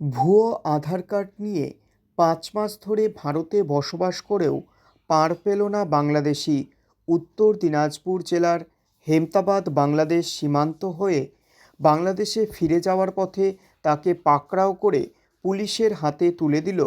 ভুয়ো আধার কার্ড নিয়ে পাঁচ মাস ধরে ভারতে বসবাস করেও পার পেল না বাংলাদেশি। উত্তর দিনাজপুর জেলার হেমতাবাদ, বাংলাদেশ সীমান্ত হয়ে বাংলাদেশে ফিরে যাওয়ার পথে তাকে পাকড়াও করে পুলিশের হাতে তুলে দিল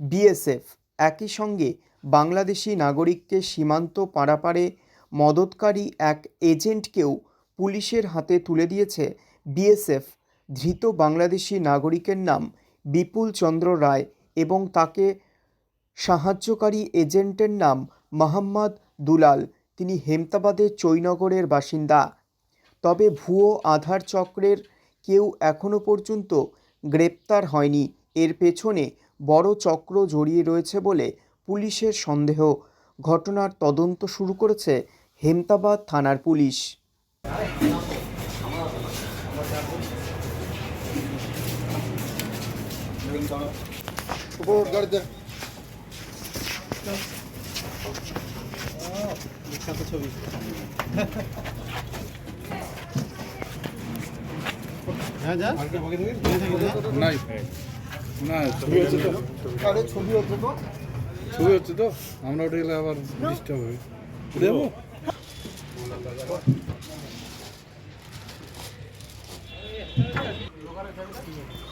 বিএসএফ। একই সঙ্গে বাংলাদেশি নাগরিককে সীমান্ত পারাপারে মদতকারী এক এজেন্টকেও পুলিশের হাতে তুলে দিয়েছে বিএসএফ। ধৃত বাংলাদেশি নাগরিকের নাম বিপুল চন্দ্র রায় এবং তাকে সাহায্যকারী এজেন্টের নাম মোহাম্মদ দুলাল। তিনি হেমতাবাদের চৈনগরের বাসিন্দা। তবে ভুয়ো আধার চক্রের কেউ এখনও পর্যন্ত গ্রেপ্তার হয়নি। এর পেছনে বড় চক্র জড়িয়ে রয়েছে বলে পুলিশের সন্দেহ। ঘটনার তদন্ত শুরু করেছে হেমতাবাদ থানার পুলিশ। ছবি হ্যাঁ যা নাই। না, ছবি হচ্ছে তো। ছবি হচ্ছে তো? ছবি হচ্ছে তো আমরা ওটা গেলে আবার ডিস্টার্ব হবে। দেবো? উপর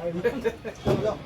哎，你对，不要？